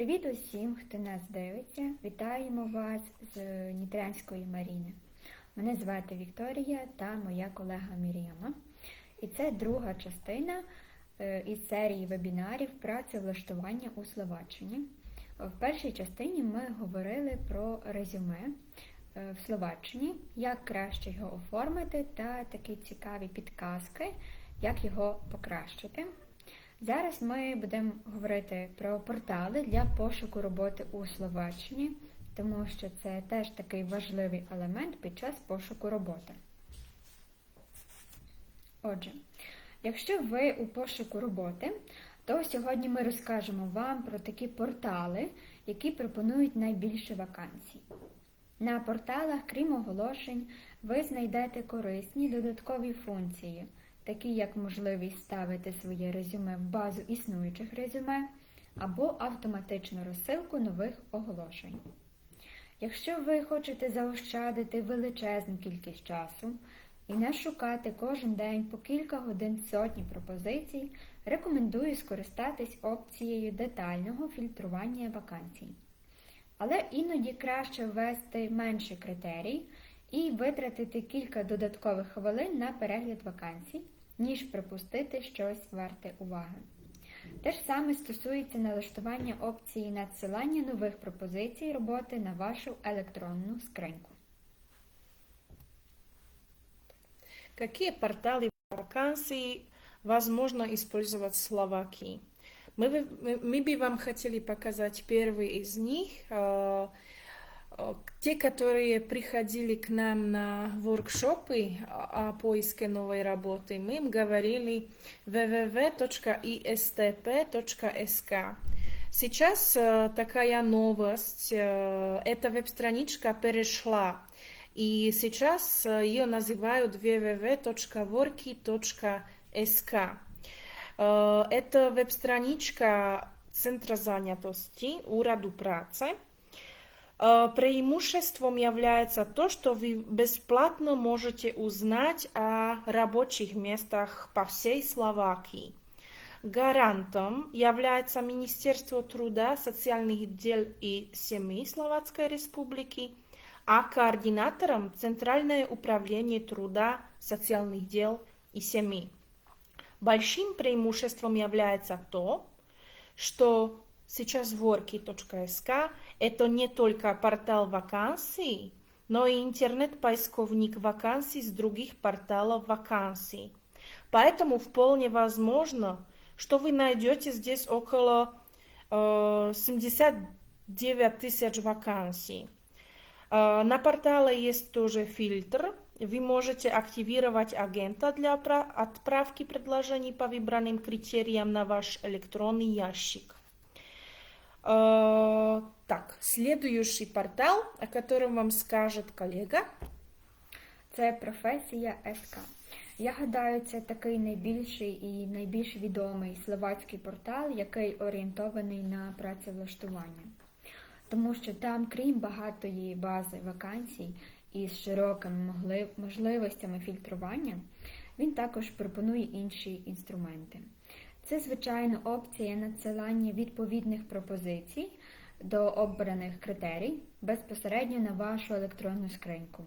Привіт усім, хто нас дивиться. Вітаємо вас з Нітрянської Маріни. Мене звати Вікторія та моя колега Мір'яма. І це друга частина е, із серії вебінарів працевлаштування у Словаччині. В першій частині ми говорили про резюме е, в Словаччині, як краще його оформити та такі цікаві підказки, як його покращити. Зараз ми будемо говорити про портали для пошуку роботи у Словаччині, тому що це теж такий важливий елемент під час пошуку роботи. Отже, якщо ви у пошуку роботи, то сьогодні ми розкажемо вам про такі портали, які пропонують найбільше вакансій. На порталах, крім оголошень, ви знайдете корисні додаткові функції, такі як можливість ставити своє резюме в базу існуючих резюме або автоматичну розсилку нових оголошень. Якщо ви хочете заощадити величезну кількість часу і не шукати кожен день по кілька годин сотні пропозицій, рекомендую скористатись опцією детального фільтрування вакансій. Але іноді краще ввести менший критерій і витратити кілька додаткових хвилин на перегляд вакансій, ніж пропустити щось варте уваги. Те ж саме стосується налаштування опції надсилання нових пропозицій роботи на вашу електронну скриньку. Какие порталы вакансий возможно использовать в Словакии? Мы, бы- мы, мы бы вам хотели показать первый из них. э, Те, которые приходили к нам на воркшопы о о поиске новой работы, мы им говорили www.istp.sk. Сейчас э, такая новость. э, Эта веб-страничка перешла и сейчас ее называют www.worky.sk. Э, Это веб-страничка Центра занятости Ураду працы. Э, Преимуществом является то, что вы бесплатно можете узнать о рабочих местах по всей Словакии. Гарантом является Министерство труда, социальных дел и семей Словацкой Республики, а координатором Центральное управление труда, социальных дел и семей. Большим преимуществом является то, что сейчас worky.sk это не только портал вакансий, но и интернет-поисковник вакансий с других порталов вакансий. Поэтому вполне возможно, что вы найдете здесь около э, 79 тысяч вакансий. Э, На портале есть тоже фильтр. Вы можете активировать агента для отпра- отправки предложений по выбранным критериям на ваш электронный ящик. Э, Так, следующий портал, о котором вам скажет коллега. Це професія СК. Я гадаю, це такий найбільший і найбільш відомий словацький портал, який орієнтований на працевлаштування. Тому що там, крім багатої бази вакансій із широкими можливостями фільтрування, він також пропонує інші інструменти. Це, звичайно, опція надсилання відповідних пропозицій до обраних критерій безпосередньо на вашу електронну скриньку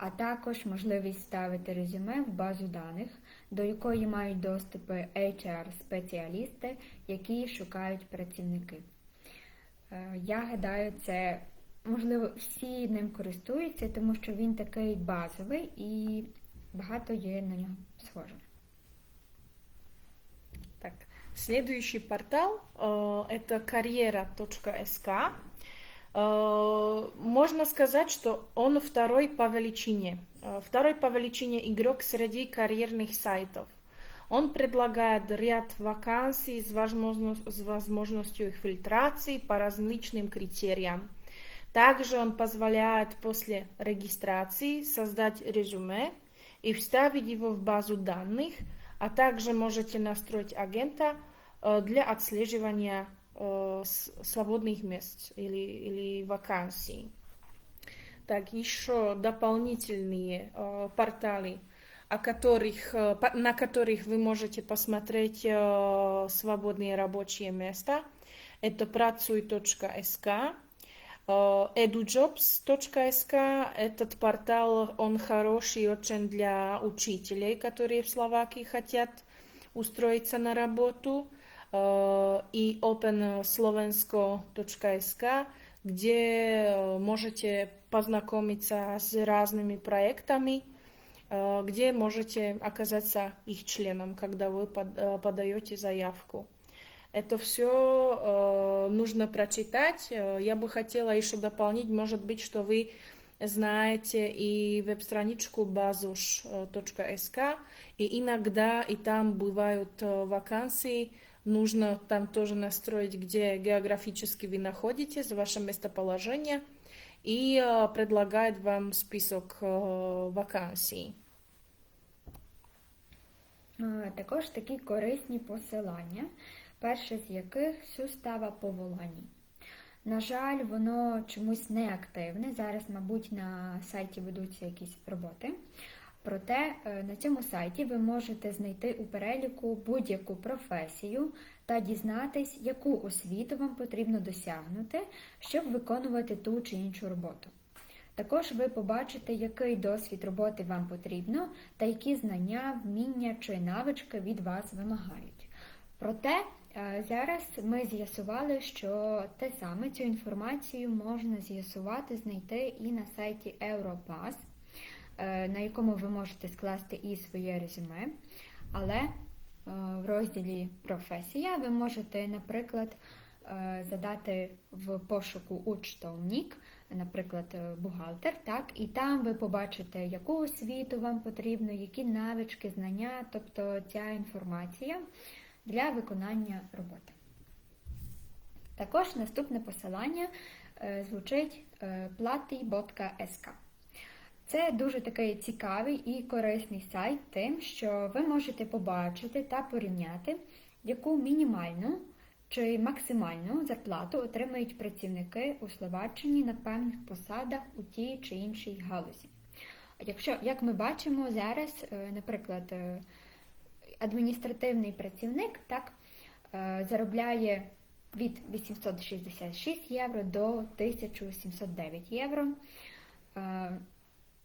а також можливість ставити резюме в базу даних, до якої мають доступи HR-спеціалісти, які шукають працівники. Е, Я гадаю, це можливо всі ним користуються, тому що він такий базовий і багато є на нього схоже. Следующий портал э, это карьера.sk. Э, Можно сказать, что он второй по величине. Э, Второй по величине игрок среди карьерных сайтов. Он предлагает ряд вакансий с, возможно- с возможностью их фильтрации по различным критериям. Также он позволяет после регистрации создать резюме и вставить его в базу данных, а также можете настроить агента э, для отслеживания э, свободных мест или, или вакансий. Так, еще дополнительные э, порталы, о которых, на которых вы можете посмотреть свободные рабочие места. это pracuj.sk. Edujobs.sk этот портал, он хороший очень для учителей, которые в Словакии хотят устроиться на работу. Э, И openslovensko.sk, где э, можете познакомиться с разными проектами, э, где можете оказаться их членом, когда вы под- подаете заявку. Это все нужно прочитать. Э, Я бы хотела еще дополнить, может быть, что вы знаете и веб-страничку bazush.sk, и иногда и там бывают э, вакансии, нужно там тоже настроить, где географически вы находитесь, ваше местоположение, и э, предлагает вам список э, вакансий. Е, Також такі корисні посилання, перше з яких сустава поволані. На жаль, воно чомусь не активне. Зараз, мабуть, на сайті ведуться якісь роботи. Проте е, на цьому сайті ви можете знайти у переліку будь-яку професію та дізнатись, яку освіту вам потрібно досягнути, щоб виконувати ту чи іншу роботу. Також ви побачите, який досвід роботи вам потрібно та які знання, вміння чи навички від вас вимагають. Проте зараз ми з'ясували, що те саме цю інформацію можна з'ясувати, знайти і на сайті Europass, е, на якому ви можете скласти і своє резюме. Але е, в розділі професія ви можете, наприклад, е, задати в пошуку учтовнік, наприклад, бухгалтер, так, і там ви побачите, яку освіту вам потрібно, які навички, знання, тобто ця інформація для виконання роботи. Також наступне посилання е, звучить е, plati.sk. Це дуже такий цікавий і корисний сайт тим, що ви можете побачити та порівняти, яку мінімальну чи максимальну зарплату отримають працівники у Словаччині на певних посадах у тій чи іншій галузі. Якщо, як ми бачимо зараз, е, наприклад, е, адміністративний працівник так, е, заробляє від 866 євро до 1709 євро. Е,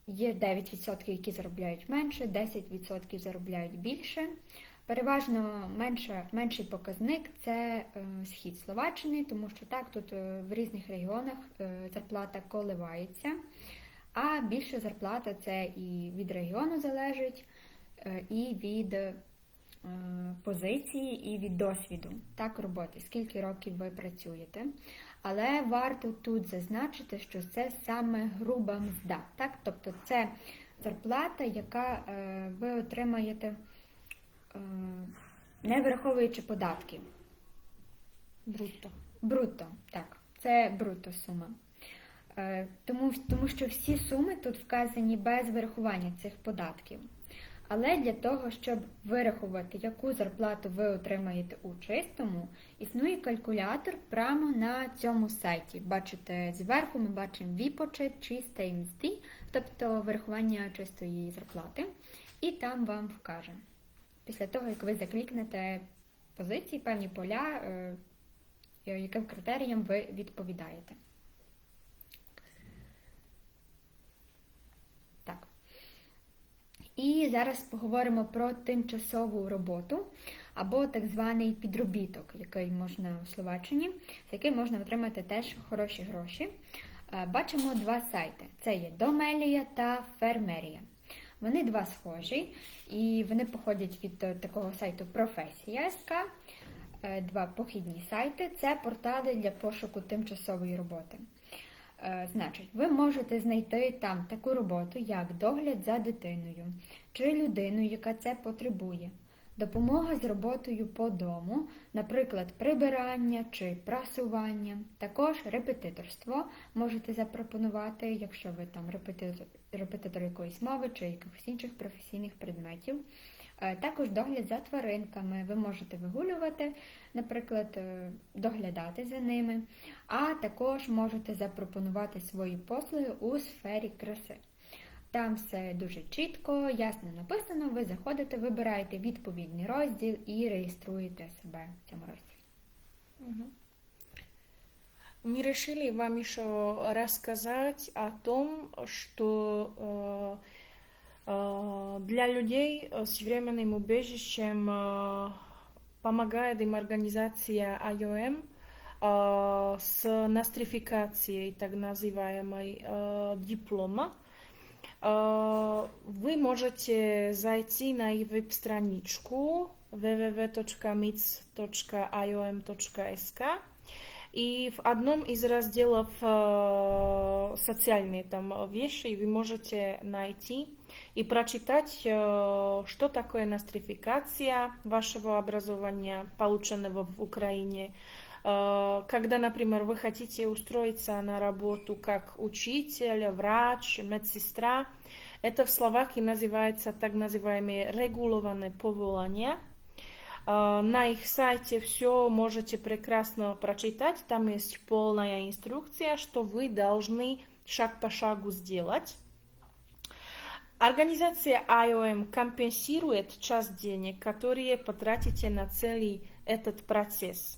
Є 9%, які заробляють менше, 10% заробляють більше. Переважно менше, менший показник це е, схід Словаччини, тому що так тут в різних регіонах зарплата коливається, а більша зарплата це і від регіону залежить, і від позиції, і від досвіду так роботи, скільки років ви працюєте. Але варто тут зазначити, що це саме груба мзда. Так? Тобто це зарплата, яка е, ви отримаєте, е, не враховуючи податків. Брутто. Брутто, так, це брутто сума. Е, Тому, тому що всі суми тут вказані без вирахування цих податків. Але для того, щоб вирахувати, яку зарплату ви отримаєте у чистому, існує калькулятор прямо на цьому сайті. Бачите, зверху ми бачимо віпочет, чистий мсті, тобто вирахування чистої зарплати, і там вам вкаже. Після того, як ви заклікнете позиції, певні поля, е, яким критеріям ви відповідаєте. Так. І зараз поговоримо про тимчасову роботу або так званий підробіток, який можна у Словаччині, за який можна отримати теж хороші гроші. Е, Бачимо два сайти: це є Домелія та Фермерія. Вони два схожі, і вони походять від е, такого сайту Професія.СК. Е, Два похідні сайти це портали для пошуку тимчасової роботи. Е, Значить, ви можете знайти там таку роботу, як догляд за дитиною чи людиною, яка це потребує, допомога з роботою по дому, наприклад, прибирання чи прасування, також репетиторство можете запропонувати, якщо ви там репетитор, репетитор якоїсь мови чи якихось інших професійних предметів. Е, Також догляд за тваринками. Ви можете вигулювати, наприклад, е, доглядати за ними, а також можете запропонувати свої послуги у сфері краси. Там все дуже чітко, ясно написано. Ви заходите, вибираєте відповідний розділ і реєструєте себе в цьому розділі. Мгм. Мы решили вам еще рассказать о том, что э, э, для людей э, с временным убежищем э, помогает им организация IOM э, с нострификацией так называемой э, диплома. Э, Вы можете зайти на их веб-страничку www.miц.iom.sk и в одном из разделов э, социальные там вещи вы можете найти и прочитать, э, что такое нострификация вашего образования, полученного в Украине. Э, Когда, например, вы хотите устроиться на работу как учитель, врач, медсестра, это в Словакии называется так называемые регулованные поволания. Э, На их сайте все можете прекрасно прочитать. Там есть полная инструкция, что вы должны шаг по шагу сделать. Организация IOM компенсирует часть денег, которые потратите на целый этот процесс.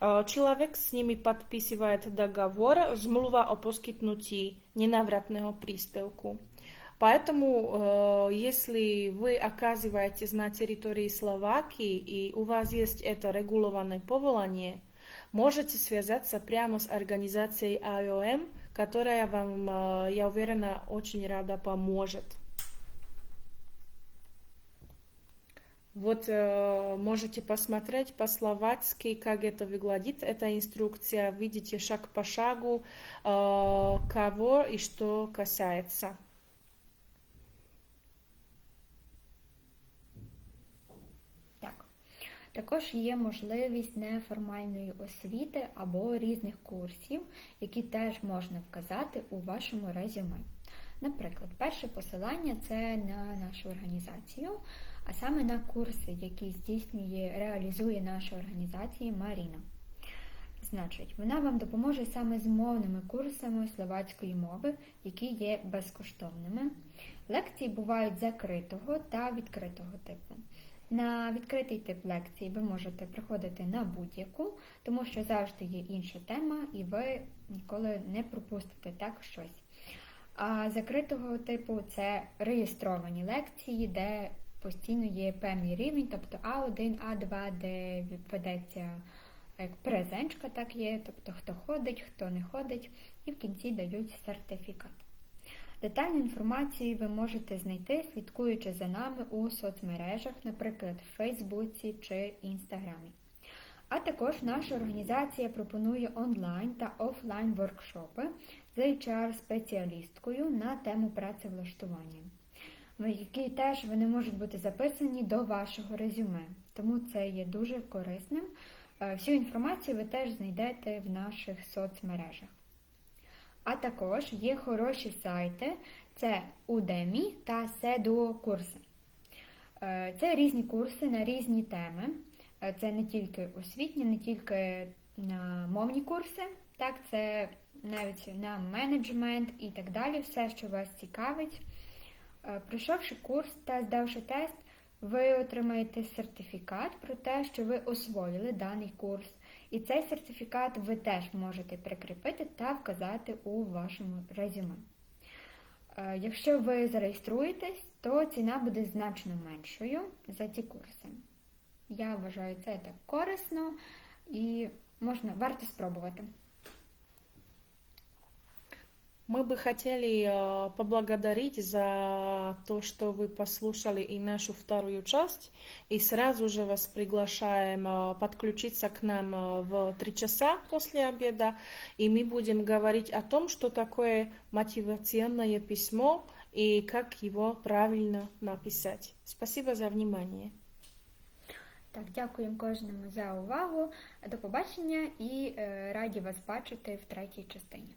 Е, Человек с ними подписывает договор, змluva о poskytnutí nenávratného príspevku. Поэтому, э, если вы оказываетесь на территории Словакии и у вас есть это регулованное поволание, можете связаться прямо с организацией IOM, которая вам, э, я уверена, очень рада поможет. Вот э, можете посмотреть по-словацки, как это выглядит. Эта инструкция, видите шаг по шагу, э, кого и что касается. Так. Також є можливість неформальної освіти або різних курсів, які теж можна вказати у вашому резюме. Наприклад, перше посилання це на нашу організацію, а саме на курси, які здійснює, реалізує наша організація Маріна. Значить, вона вам допоможе саме з мовними курсами словацької мови, які є безкоштовними. Лекції бувають закритого та відкритого типу. На відкритий тип лекції ви можете приходити на будь-яку, тому що завжди є інша тема, і ви ніколи не пропустите так щось. А закритого типу це реєстровані лекції, де постійно є певний рівень, тобто А1, А2, де ведеться як презенчка, так є, тобто хто ходить, хто не ходить, і в кінці дають сертифікат. Детальну інформацію ви можете знайти, слідкуючи за нами у соцмережах, наприклад, в Фейсбуці чи Інстаграмі. А також наша організація пропонує онлайн та офлайн воркшопи з HR-спеціалісткою на тему працевлаштування, які теж вони можуть бути записані до вашого резюме. Тому це є дуже корисним. Е, Всю інформацію ви теж знайдете в наших соцмережах. А також є хороші сайти, це Udemy та Seduo курси. Е, Це різні курси на різні теми. Е, Це не тільки освітні, не тільки на мовні курси, так, це навіть на менеджмент і так далі, все, що вас цікавить. Е, Пройшовши курс та здавши тест, ви отримаєте сертифікат про те, що ви освоїли даний курс. І цей сертифікат ви теж можете прикріпити та вказати у вашому резюме. Е, Якщо ви зареєструєтесь, то ціна буде значно меншою за ці курси. Я вважаю це так корисно і можна варто спробувати. Мы бы хотели э, поблагодарить за то, что вы послушали и нашу вторую часть, и сразу же вас приглашаем э, подключиться к нам э, в три часа после обеда, и мы будем говорить о том, что такое мотивационное письмо и как его правильно написать. Спасибо за внимание. Так, дякуємо кожному за увагу. До побачення і е, раді вас бачити в третій частині.